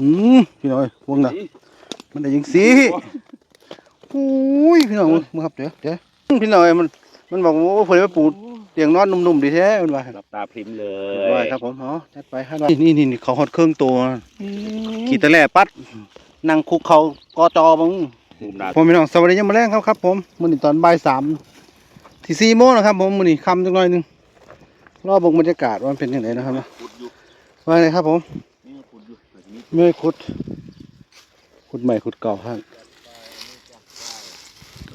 อืมพี่น้อยวงน่ะมันได้ยิงสีโอ้ยพี่น้องมึงครับเดี๋ยวเดี๋ยวพี่น้อยมันมันบอกว่าเพิ่นไปปลูกเตียงนอนนุ่มๆดีแท้มันว่าหลับตาพริมเลว่ายครับผมอ๋อจัดไปครับนี่นี่นี่เขาหดเครื่องตัวขี่ตะแล่ปัดนั่งคุกเขากอจอบังภูมินาผมพี่น้องสวัสดียามมาแรงครับครับ ผมมื้อนี้ตอนบ่ายสามที่สี่โมงนะครับ ผมมื้อนี้ค่ำจังหน่อยหนึงรอเบิ่งบรรยากาศว่ามันเป็นยังไงนะครับนะขุดอยู่ว่าไงครับผม ไม่ขุด ขุดใหม่ขุดเก่าครับ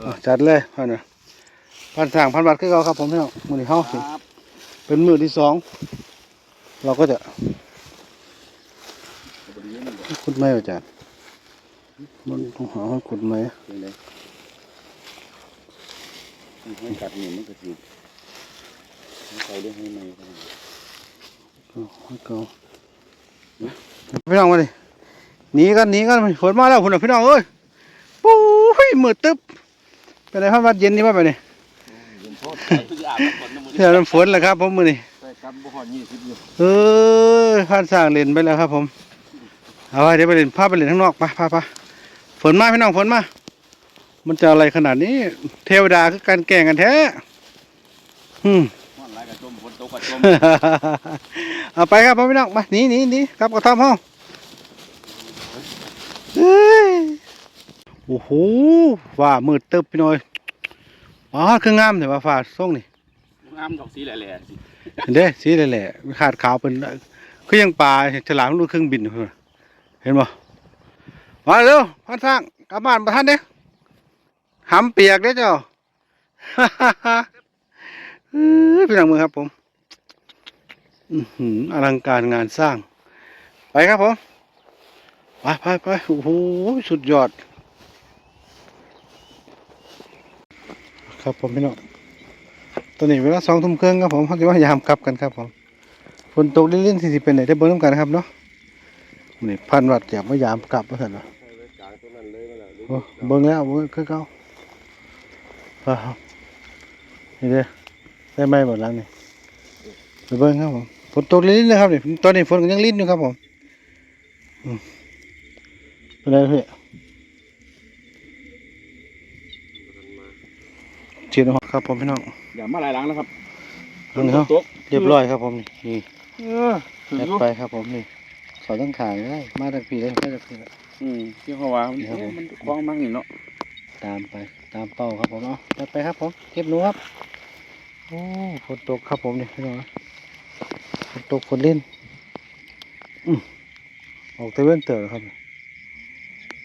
อะจัดเลยพันน่ะพันสร้างพันบาทคือเก่าครับผมพี่น้องมื้อนี้เฮาสิครับเป็นมื้อที่สอง เราก็จะบริเวณนี้ขุดไม้อาจารย์มันต้องหาว่าขุดไม้เป็นเลยให้กัดเหนียวมันก็สิให้เขาเรียกให้ไม่ก็ได้เอาให้เก่า พี่น้องมาดิหนีกันหนีกันฝนมาแล้วพุ่นน่ะพี่น้องเอ้ยปุ้ยมืดตึ๊บเป็นไรพันบาทเย็นนี่ว่าไปนี่เย็นโทษใส่เพื่ออาบน้ำฝนน้ำมันเที่ยวน้ำฝนแหละครับ ผมมื้อนี้ใส่กำบุหอนยี่สิบอยู่เออพันสร้างเล่นไปแล้วครับ ผมเอาไว้เดี๋ยวไปเล่นพาไปเล่นข้างนอกไปพาพาฝนมาพี่น้องฝนมา มันจะอะไรขนาดนี้ เทวดาคือการแกล้งกันแท้อืมห้อนไร กระจมฝนตกกระจมเอาไปครับพ่อพี่น้องมาหนีหนีหนีกลับกระท่อมห้องเอ้ยโอ้โหว่ามืดตึบพี่น้อยอ๋อคืองามแต่ว่าฟ้าส่งนี่งามดอกสีแหล่ๆสิเห็นเด้สีแหละๆขาดขาวเป็นคือยังปลาฉลามลูกเครื่องบินเพิ่นเห็นบ่มาเร็วพันสร้างกลับบ้านประท่านเด้หำเปียกเด้เจ้าเอ้ยพี่น้องมือครับผม อลังการงานสร้าง ไปครับผม ไปไปไปโอ้โห สุดยอด ครับผมพี่น้องตอนนี้เวลาสองทุ่มครึ่งครับผมเขาจะว่ายามกลับกันครับผมฝนตกเล่นๆสิสิเป็นไหนได้เบิ้งน้ำกันครับเนาะนี่พันวัดอยากมายามกลับมาเถอะเนาะโอ้เบิ้งแล้วเบิ้งคือเก่าครับนี่เด้ได้ไหมหมดแล้วนี่ไปเบิ่งครับผม ฝนตกลิ้นนะครับนี่ตอนนี้ฝนก็ยังลิ้นอยู่ครับผมอืมเป็นไรพี่เชียร์นะครับผมพี่น้องอย่ามาหลายหลังแล้วครับเบิ่งเขาตกเรียบร้อยครับผมนี่นี่เออถึงยัดอยู่ไปครับผมนี่เขาต้องขายได้มาจากปีได้มาจากปีละอืมที่เขาว่ามันนี่ครับผมมันคล้องมั่งนี่เนาะตามไปตามเป้าครับผมเอาจัดไปครับผมเก็บหนูครับโอ้ฝนตกครับผมนี่พี่น้องฝ นตกฝนเล่นอืมออกเตเว่นเตอร์ครับ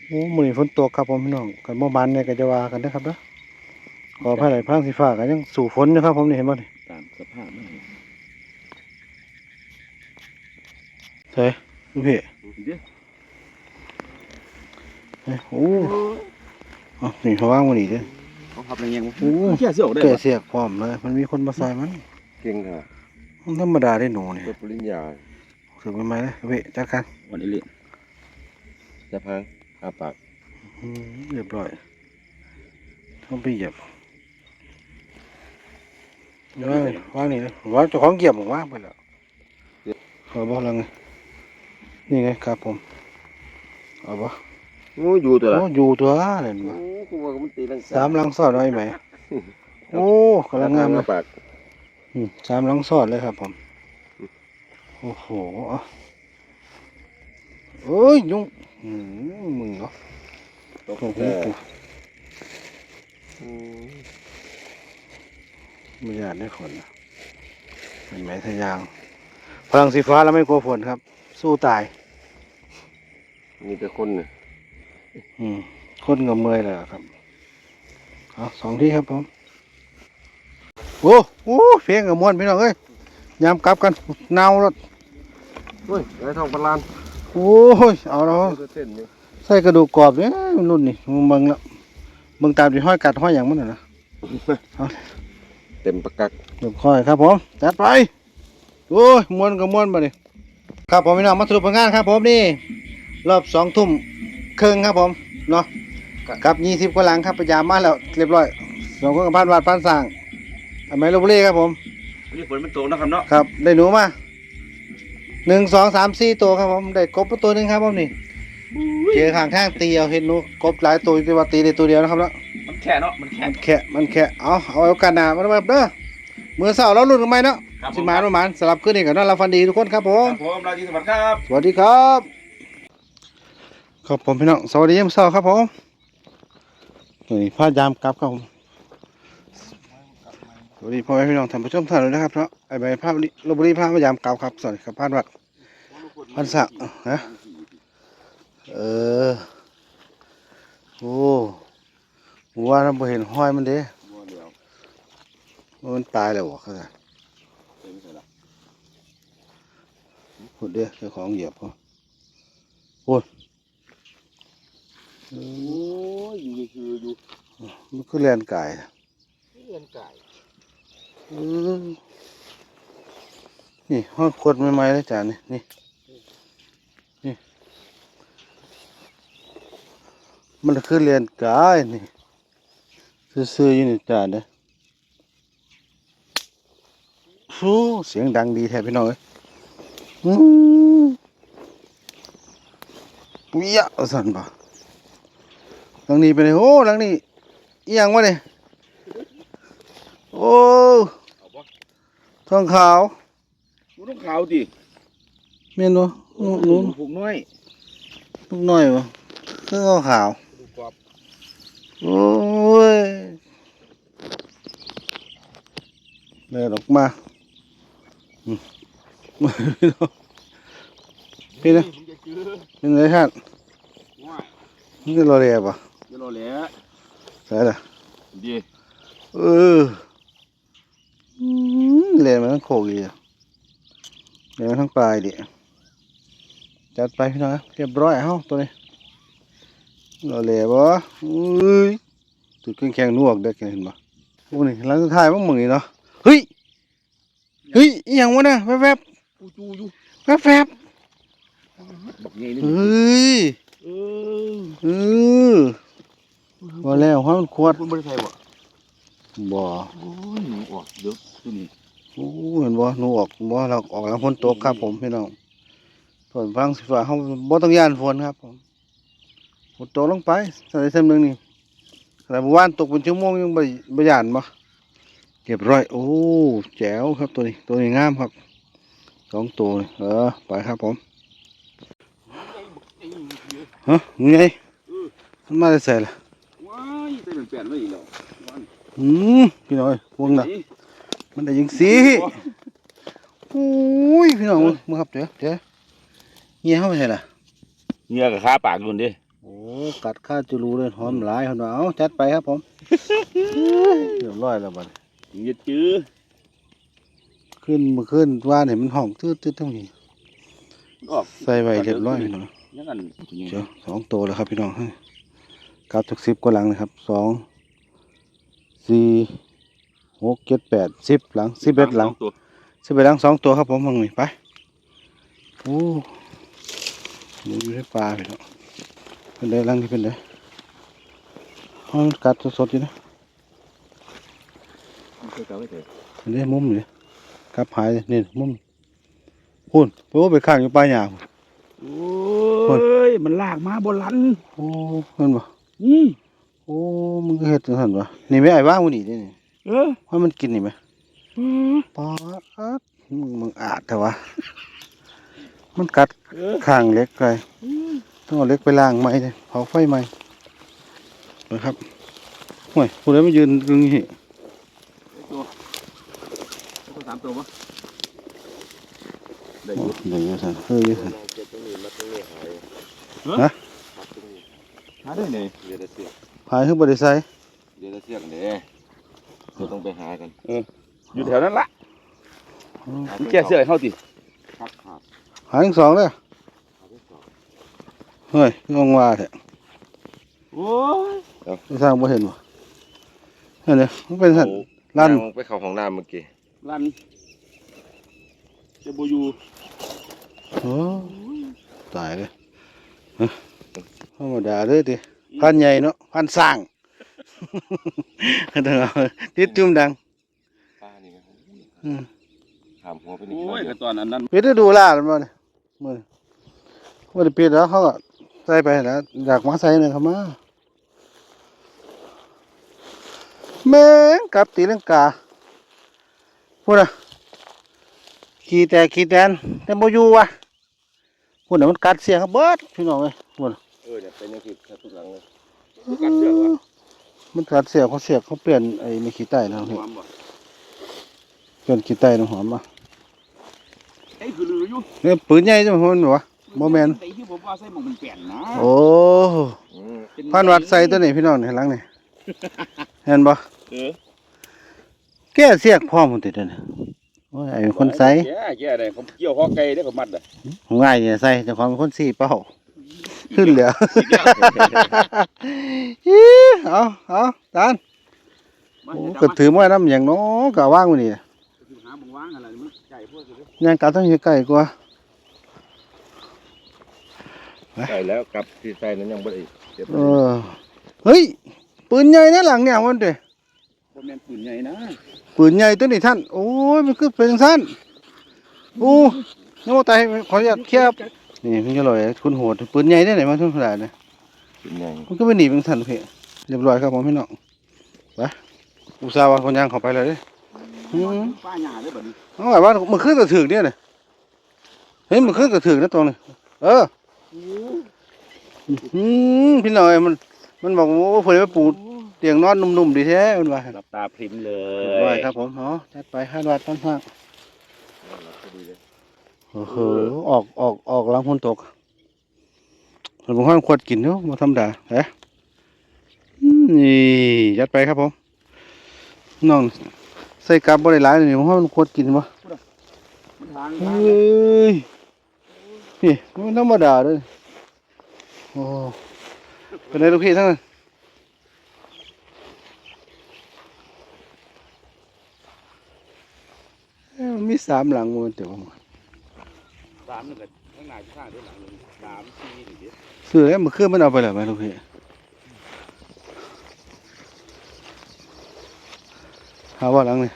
โอ้มือนี้ฝนตกครับผมพี่น้องกันเมื่อวานเนี่ยก็จะว่ากันนะครับเด้อขอพระไหลพระสีฟ้ากันยังสู่ฝนอยู่ครับ ผมนี่เห็นบ่นี่ตามสภาพมันเฮ้ยดูพี่ดูสิเด้อเฮ้ยโอ้อ๋อนี่เขาว่างวันนี้เด้อเขาขับอะไรเงี้ยโอ้เชี่ยเสียวได้แก่ปะเสียกพร้อมเลยมันมีคนมาซอยมัน เก่งค่ะ มันธรรมดาได้หนูนี่จบปริญญาถึงไปไหมเลยพี่จัดการวันนี้เลยจะพังอาปากอืมเรียบร้อยต้องไปเหยียบว่างว่างนี่เลยว่างเจ้าของเหยียบผมว่างไปแล้วขอบอกแล้วไงนี่ไงครับผมเอาบ่โอ้อยู่ตัวละโอ้อยู่ตัวเลยโอ้วะกูว่ามันตีลังสามหลังสอดไว้ไหมโอ้กำลังงามเลอายปากอืม สามหลังสอดเลยครับผม โอ้โหเอาเอ้ยยุงอืมมึงเนาะตกโอ้โหแต่กูอืมไม่อยากได้ฝนนะเป็นไหมทะยาง พลังสีฟ้าแล้วไม่กลัวฝนครับ สู้ตาย มีแต่คนเนี่ยอืมคนกับเมอยเลยอะครับ เอาสองที่ครับผม โอ้โหเพียงกับมวนพี่น้องเอ้ยยามกลับกันเน่าแล้วเฮ้ยไอ้ทองพลานโอ้ยเอาแล้วเส้นนี่ใส่กระดูกกรอบเนี่ยรุ่นนี่มึงเบิ่งแล้วเบิ่งตามที่ห้อยกัดห้อยอย่างมันน่ะนะเต็มประกักเดี๋ยวค่อยครับผมจัดไปโอ้ยม้วนกับม้วนมาดิครับผมพี่น้องมาสรุปผลงานครับผมนี่รอบสองทุ่มครึ่งครับผมเนาะกับยี่สิบกว่าหลังครับพยายามมาแล้วเรียบร้อยสองคนกับพันวาดพันสั่ง อเมริบุรีครับผมวันนี้ฝนมันตกนะครับเนาะครับ ได้หนูมาหนึ่งสองสามสี่ตัวครับผมได้กบมาตัวหนึ่งครับผมนี่เจอข้างทางตีเอาเห็นหนูกบหลายตัวแต่ว่าตีได้ตัวเดียวนะครับแล้วมันแค่เนาะมันแค่ มันแค่มันแค่เอาเอาไว้โอกาสหน้ามาแบบเด้อมือเสาร์เราลุ้นกันไหมเนาะครับผม สิมาประมาณสลับขึ้นอีกกันนอนรับฟันดีทุกคนครับผคม รับผมราจีสวัสดิ์ครับ สวัสดีครับครับผมพี่น้องสวัสดียามเช้าครับผมนี่พายามกลับครับผม สวัสดีพ่อแม่พี่น้องท่านผู้ชมท่านเลยนะครับเนาะไอ้ใบภาพนี้ลบบุรีภาพพยามกลับครับสวัสดีครับพานวัดพันศักดิ์ฮะเออโอ้ผมว่าเราบ่เห็นห้อยมันเด้บัวเหลียวว่ามันตายแล้ววะเขาจะเต็มใส่ละพูดเด้อเจ้าของเหยียบเขาพูดเอโอ้อยอยู่คืออยู่มันคือเลียนไก่เลี้ยงไก่เออ นี่ห้อยขวดใหม่ๆเลยจ้านี่นี่นี่ มันคือเลียนไก่นี่ซื่อๆอยู่นี่จ้าเด้อโอ้เสียงดังดีแท้พี่น้องเอ้ยอืมปุยยะเอาสั่นปะหลังนี้เป็นไงโอ้หลังนี้อียังวะเนี่ยโอ้ ทองขาวกูต้องขาวดิเมียนบ่หนูหนูผูกน้อยลูกน้อยบ่คือขาวขาวดูกรอบโอ้ยเดินออกมาอืมพี่นะผมจะเจอเป็นไงท่านว้ายนี่คือรอเรียบอะจะรอแหล้วใช่ละดีเอออืม เรียนมาทั้งโคกอีกอะเรียนมาทั้งปลายดิจัดไปพี่น้องนะเรียบร้อยเฮ้าตัวนี้รอเรียบบ่อุ้ยตุดเครื่องแข็งนวกเด็กเห็นบ่โอ้นี่หลังสุดท้ายมันมึงนี่เนาะเฮ้ยเฮ้ยอีหยังวะน่ะแวบกูจูอยู่ๆแวบนี่ๆนี่เฮ้ยเออเออว่าแล้วห้มันขวดคุณบริษัทบ่บ่โอ้ยหนูออกเดี๋ยวตัวนี้ โอ้เห็นบ่หนูออกบ่เราออกหลังฝนตกครับ ผมพี่น้องฝนฟังสิฟ้าเฮาบ่ต้องย่านฝนครับ ผมฝนตกลงไปใส่เส้นหนึงนี่ขณะเมื่อวานตกเป็นชั่วโมงยังบ่บ่ย่านบ่เก็บร้อย โอ้แจ๋วครับตัวนี้ ตัวนี้งามครับสองตัวนี่เออไปครับผมฮะนี่ไงมันมาได้ใส่ล่ะว้ายเต้นเป็นแปดไม่อีกแล้ววันอืมพี่น้อยพวงน่ะนี่ มันได้ยิงสีโอ้ยพี่น้องมึงครับเดี๋ยวเดี๋ยวเงี้ยเข้าไปใช่ล่ะเงี้ยกับข้าปากรุ่นดิโอ้กัดข้าจะรู้เลยหอมหลายคนว่าเอาจัดไปครับผมเรียบร้อยแล้วบัดนี้เงี้ยจื้อขึ้นมาขึ้นว่านเห็นมันห้องตืดตืดทั้งนี้ออกใส่ไว้เรียบร้อยพี่น้องยังกันเดี๋ยวสองตัวแล้วครับพี่น้องเฮ้ยกลับจากสิบกว่าหลังนะครับสองสี่ หกเจ็ดแปดสิบหลังสิบเอ็ดหลังตัวสิบเอ็ดหลังสองตัวครับผมมึงนี่ไปโอ้หนูอยู่ในป่าพี่น้องเป็นไดหลังที่เป็นไดห้องกัดสดๆอยู่นะเคยเก่าไม่เคยอันนี้มุมนี่กลับหายเลยนี่มุมหุ่นเพราะว่าไปข้างอยู่ปลายหญ้าพุ่นโอ้ยมันลากมาบนลันโอ้เห็นบ่นี่โอ้มึงก็เฮ็ดจังซั่นบ่นี่แม่ไอ้ว่างมื้อนี้เด้นี่ เออว่ามันกินนี่ไหมเออปาดมึงมึงอาจแต่ว่ามันกัดเออข้างเหล็กไปต้องเอาเหล็กไปล้างใหม่เลยเผาไฟใหม่นะครับโอ้ยผู้ใดมายืนตรงนี้ตัวตัวสามตัวปะได้โอ้อยู่เดี๋ยวอยู่ซั่นเฮ้ยอยู่ซั่นเก็บตรงนี้มาตรงนี้หายฮะพักตรงนี้หาได้ไหนเดี๋ยวจะเสียกหายคือบ่ได้ใส่เดี๋ยวจะเสียกเด้ เราต้องไปหากันอยู่แถวนั้นละแก้เสื้อให้เข้าติครับครับหายทั้งสองเลยเอาไปสอบเฮ้ยงงว่าแท้โอ้ยไม่สร้างบ่เห็นบ่นั่นเด้มันเป็นซั่นลั่นไปเข้าห้องน้ำเมื่อกี้ลันจะบูอยู่โอ้ตายเลยฮะธรรมดาเลยติพันใหญ่เนาะพันสร้าง เด้อติดจุ่มดังป้านี่ไงอืมหาามหัวไปนี่โอ้ยก็ตอนนั้นนั้นปิดฤดูล่าแล้วบ่เนี่ยมื้อนี้บ่ได้ปิดแล้วเขาก็ใส่ไปแล้วอยากมาใส่เนี่ยครับมาแม่งกลับตีลังกาพูดน่ะขี่แต่ขี่แตนแต่บ่อยู่ว่ะพูดน่ะมันกัดเสียงครับเบิดพี่น้องเอ้ยพูดน่ะเออเนี่ยเป็นยังสิครับทุกหลังเลยกัดเชือกวะ มันกัดเสียเขาเสียบเขาเปลี่ยนไอ้ไม่ขี้ใต้นะหพี่อมบ่เปลี่ยนขี้ใต้น้ำหอมมาไอ้คือลืออยู่เนี่ยปืนใหญ่จังมันบ่วะ บ่แม่น ไอ้ที่ผมว่าใส่หมองมันแป่นนะโอ้อืมเป็พันวัดใส่ตัวนี้พี่น้องนี่หลังนี่ เห็นบ่เออแก้เสียกพร้อมหมดติดนั่นน่ะโอ้ยไอ้เป็นคนใส่แก่แก่ได้ผมเกี่ยวคอไก่ได้ผมมัดอะ ง่ายเนี่ยใส่เจ้าของเป็นคนสี่เป้า ขึ้นเหลืออีเอาเอาตานมาโอ้เดี๋ยวก็ถือมาน้ำอย่างน้อก็ว่างมื้อนี่หาบ่งว่างอะไรมันไก่พวกนี้ย่างกาต้องอยู่ใกล้กว่าใส่แล้วกลับที่ใส่นั้นยังบ่ได้เก็บเออเฮ้ยปืนใหญ่นะหลังเนี่ยมันเด้บ่แม่นปืนใหญ่นะปืนใหญ่ตัวนี้ท่านโอ้ยมันคือเป็นจังซั่นโอ้ยโอ้ตายขออนุญาตเคลียร์ ครับนี่มันจะลอยคุณโหดปืนใหญ่ได้ไหนมาทุกขนาดเนี่ยเป็นยังมันก็ไม่หนีเป็นสันเพะเรียบร้อยครับผมพี่น้องไปอุตส่าห์ว่าคนย่างเข้าไปเลยเด้อืมป้าหญ้าได้บัดนี้เอาไว้ว่ามันขึ้นกระถือเนี่ยเลยเฮ้ยมันขึ้นกระถือนะตรงนี้เอออืมพี่น้อยมัน มันบอกว่าเผื่อไปปูเตียงนอนนุ่มๆดีแท้มันว่าหลับตาพริมเลเรียบร้อยครับผมอ๋อจัดไปห้าวัดต้นห้าง โอ้โหออกออกออกหลังฝนตกมันบ่ค่อยควรกินเนาะบ่ธรรมดาเอ๊ะนี่ยัดไปครับผมน้องใส่กับบ่ได้หลายนี่บ่ค่อยควรกินบ่นทางเอ้ยนี่มันธรรมดาเด้อโอ้เป็นไงลูกพี่ทั้งนั้นมีสามหลังมันเดี๋ยว สามนึงก็ข้างหน้าข้างด้วยหลังนึงสามสี่หนี่เด้ซื้อแล้วมันคือมันเอาไปแล้วไหมลูกพี่หาว่าหลังนี่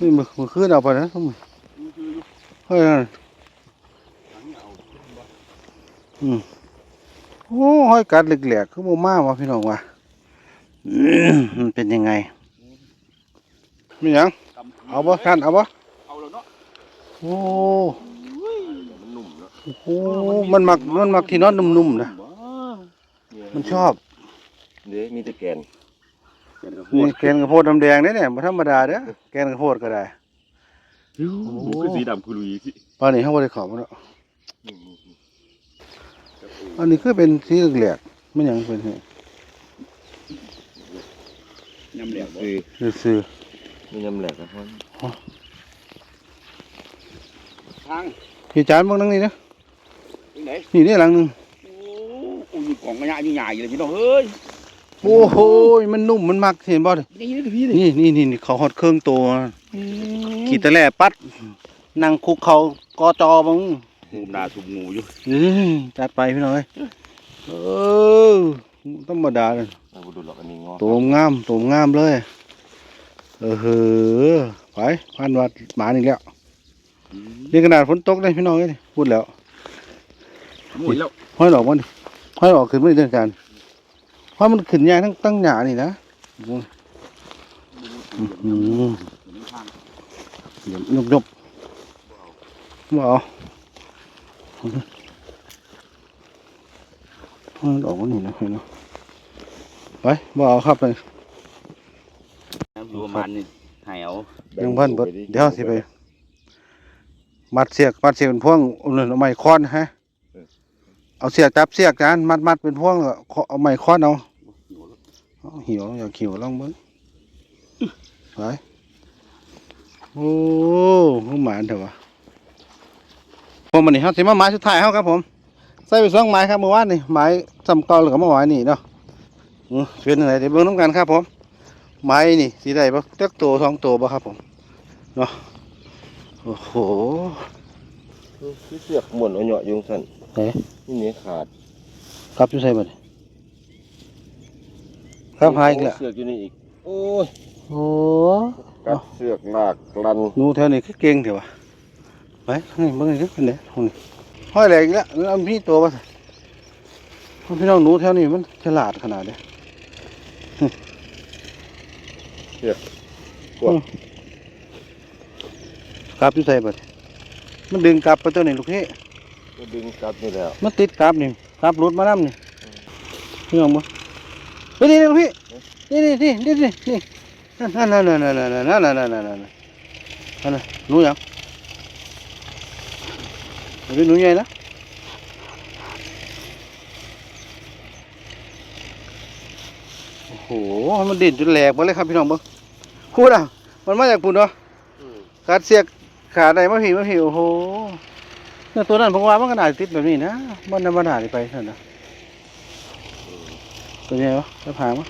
นี่มันมันคือเอาไปแล้วทั้งหมเฮ้ยอืมโอ้ห้อยกัดเหล็กๆคือโมมาวะพี่น้องวะมันเป็นยังไงไมีหยังเอาบ่ท่านเอาบ่ เอาแล้วเนาะ โอ้มันนุ่มเนาะโหมันมักมันมักที่นอนนุ่มๆนะมันชอบเดี๋ยวมีแต่แกนนี่แกนกระโพดดำแดงเนี่ยเนี่ยบ่ธรรมดาเด้อแกนกระโพดก็ได้โอ้คือสีดำคือลุยสิปานนี้เขาบ่ได้เขอมาแล้วอันนี้คือเป็นสีเหลืองๆมันหยังเป็นไงยำแหลกบ่คือซื่อมียำแหลกนะครับ ทางๆพี่จานเบิ่งนั่งนี่นะที่ไหนนี่นี่หลังหนึงโอ้โอ้ยกล่องกระยะยิ่งใหญ่เลยพี่น้องเฮ้ยโอ้โหมันนุ่มมันมักเห็นบ่เด้อนี่นี่คือพี่นี่นี่นี่นี่เขาฮอดเครื่องตัวขี่ตะแล่ปัดนั่งคุกเขากอจอบังงูนาสุบงูอยู่อื้อจัดไปพี่น้อยเออธรรมดาเลยเอาดูหรอกอันนี้งอตัวงามตัวงามเลย เออเฮ้อไปพันวัดหมาอีกแล้ว นี่ขนาดฝนตกเลยพี่น้องเอ้ยพูดแล้วหมุนแล้วห้อยหลอกมันห้อยหลอกขึ้นไม่ได้เดินการเพราะมันขึ้นยากทั้งตั้งหยานี่นะอืมอืมทางเดี๋ยวยกยกบ่เอามันออกมานี่นะเห็นเนาะไปบ่เอาครับไปอยู่ประมาณนี้ให้เอายังพันเบิดเดี๋ยวสิไป มัดเสียกมัดเสียกเป็นพวงเอาเงินเอาไม้ค้อนฮะเอาเสียกจับเสียกจานมัดมัดเป็นพวงแล้วเอาไม้ค้อนเอาเอาหิวอยากหิวลองเบิ้งไปโอ้หูหมานเถอะวะผมวันนี้เขาสิมาไม้สุดท้ายเขาครับผมใส่ไปสองไม้ครับเมื่อวานนี่ไม้จำเก่าหรือกับเมื่อวานนี่เนาะเป็นอะไรเดี๋ยวเบิ้งน้ำกันครับผมไม้นี่สีใดบ่จักตัวสองตัวบ่ครับผมเนาะ โอ้โหที่เสือกหมุนเอาเหยาะอยุงสั่นเอ๊ะนี่เนี้ขาดครับอยู่ใส่บ่นี่ครับหายอีกแล้วเสือกอยู่นี่อีก โอ้ยโอ้ไปกัดเสือกลากลันหนูแถวนี้คือเก่งเถอะวะไปนี่เบิ่งนี่เป็นไงหุ่นห้อยแหลกอีกแล้วแล้วมีตัวป่ะพี่น้องหนูแถวนี้มันฉลาดขนาดเนี้ยกวด กลับอยู่ใส่บัดมันดึงกลับไปตัวนี้ลูกพี่ก็ดึงกลับนี่แล้วมันติดกลับนี่กลับรุดมาน้ำนี่พี่น้องบ่ไปนี่ลูกพี่นี่นี่นี่นี่นี่นี่นั่นนั่นนั่นนั่นนั่นนั่นนั่นนั่นนั่นนั่นนั่นนั่นหนูหยังเป็นหนูใหญ่นะโอ้โหมันดิ่นจนแหลกหมดเลยครับพี่น้องเบิ่งพูดอะมันมาจากปุ่นเนาะกัดเสียก ขาใดมาผีมาผีโอ้โหเนี่ยตัวนั้นผมว่ามันก็น่าจะติดแบบนี้นะ มันน่ามันน่าไปเท่านั้นนะตัวใหญ่ปะจะผ่านปะ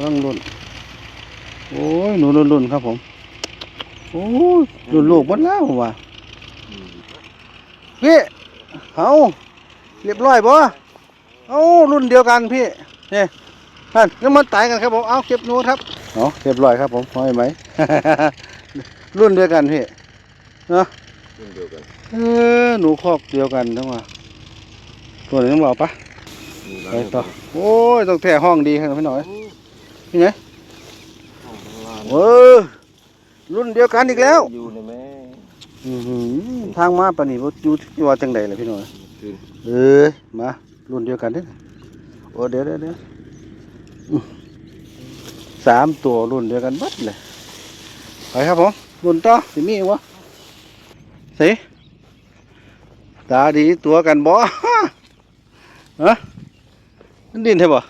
ว่างรุ่นโอ้ยหนูรุ่นรุ่นครับผม โอ้ยรุ่นลูกหมดแล้วผมว่าพี่เอาเรียบร้อยบ่เอารุ่นเดียวกันพี่เนี่ยนั่นแล้วมันตายกันครับผมเอาเก็บหนูครับ เนาะเรียบร้อยครับผมห้อยไหม รุ่นเดียวกันพี่เช่นเดียวกันเออหนูคอกเดียวกันทั้งว่าตัวนี้ต้องบอกปะมีหลาไปยต่อโอ้ยต้องแท่ห้องดีครับพี่หน่อยนี่ไงเออรุ่นเดียวกันอีกแล้วอยู่ในแม่อื้อหือทางมาปะนี่บ่อยู่ที่ว่าจังใดล่ะพี่หน่อยขึ้นเออมารุ่นเดียวกันเด้อโอ้เดี๋ยวเดี๋ยวเดี๋ยวอื้อ สามตัวรุ่นเดียวกันบัดเลยไปครับผมรุ่นต่อสิมีอีกวะสิตาดีตัวกันบ่ฮะมันดินใช่บ่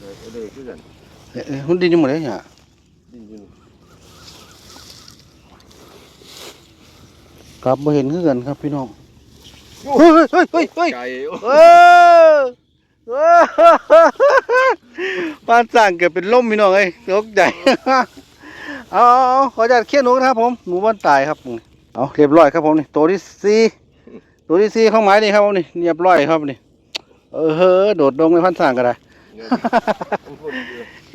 เลยเลยคือกันเอ๊ะเอ๊ะมันดินอยู่หมดเลยเนี่ยดิ้นอยู่กลับมาเห็นคือกันครับพี่น้อง เฮ้ยเฮ้ยเฮ้ยเฮ้ยไก่เออเออ บ้านสร้างเกือบเป็นล่มพี่น้องเอ้ยตกใจเอาเอาเอาขออนุญาตเคี่ยนหนูนะครับผมหนูบ้านตายครับเอาเรียบร้อยครับผมนี่ตัวที่สี่ตัวที่สี่ของไม้นี่ครับผมนี่เรียบร้อยครับนี่เออเฮ้อโดดลงในพันสร้างก็ได้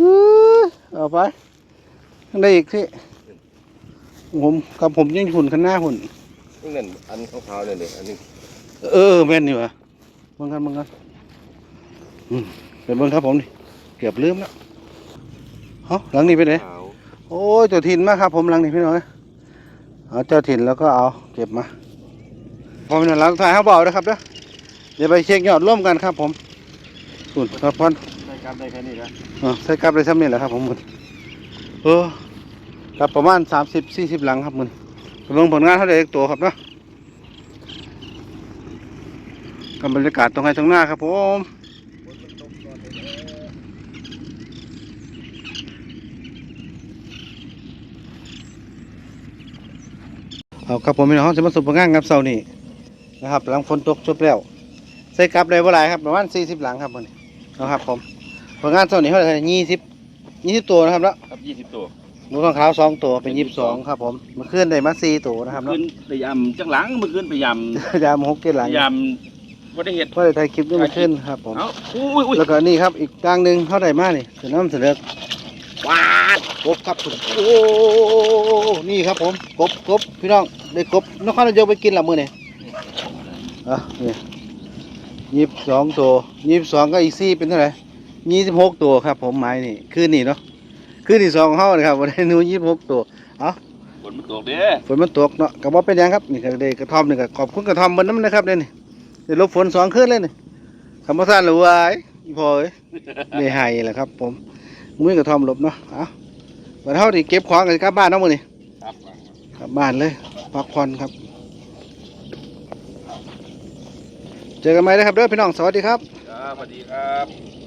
อื้อเอาไปได้อีกที่ผมกับผมยังหุ่นข้างหน้าหุ่นนี่นั่นอันขาวๆนี่นเลยอันนี้เออแม่นนี่วะเบิ่งกันเบิ่งกัน อืมเป็นเบิ่งครับผมนี่เกือบลืมแล้วเฮ้หลังนี้ไปไหนขาวโอ้ยเจ้าถิ่นมาครับ ผมหลังนี้พี่น้อยเอาเจ้าถิ่นแล้วก็เอาเก็บมาพอเป็นหลังถ่ายเขาเบานะครับเด้อเดี๋ยวไปเช็คยอดร่วมกันครับ ผมสุดครับพอนได้กลับได้แค่นี้นะอ่าใส่กลับเลยซ้ำนี่แหละครับ ผมมึงเออกลับประมาณสามสิบสี่สิบหลังครับมึงกำลังผลงานเท่าเด็กตัวครับเนาะกับบรรยากาศตรงไหนตรงหน้าครับผม เอาครับผมพี่น้องจะมาสุบงานครับเสาร์นี้นะครับหลังฝนตกจบแล้วใส่กลับได้เ่หลายครับประมาณสี่สิบหลังครับมันนะครับผมผลงานเท่านี้เท่าไหร่ยี่สิบยี่สิบตัวนะครับแล้วครับยี่สิบตัวหนูทองขาวสองตัวเป็นยี่สิบสองครับผมเมื่อคืนได้มาสี่ตัวนะครับเนาะขึ้นไปยำจังหลังเมื่อคืนไปยยามหกเกหลังำยำว่าได้เห็ดเพราะได้ถ่ายคลิปด้วยเมื่อคืนครับผมเอ้าอุ้ยอุ้ยแล้วก็นี่ครับอีกกลางหนึ่งเท่าไหร่มานี่คือน้ำเสลือก วาดกบครับผมโอ้นี่ครับผมกบกบพี่น้องได้กบนครนายกไปกินละมือนี่อะนี่ยี่สิบสองตัวยี่สิบสองก็อีกสี่เป็นเท่าไหร่ยี่สิบหกตัวครับ ผมหมายนี่คืนนี่เนาะคืนนี่สองเข้านะครับวันนี้หนูยี่สิบหกตัวฝนมันตกเด้ฝนมันตกเนาะก็บ่เป็นหยังครับนี่ก็ได้กระท่อมนี่ก็ขอบคุณกระท่อมเบิ่นน้ำนะครับเด้นี่ได้ลบฝนสองคืนเลยนี่คำว่าซ่านหรือว่าไอ้อีพ่อเอ้ยได้ให้แหละครับ ผม มุ้ยกระท่อมหลบเนาะเอ้าบัดเฮานี่เก็บของกันกลับบ้านเนาะมื้อนี้ครับกลับบ้านเลยพักผ่อนครับ เจอกันใหม่นะครับเด้อพี่น้องสวัสดีครับ ครับสวัสดีครับ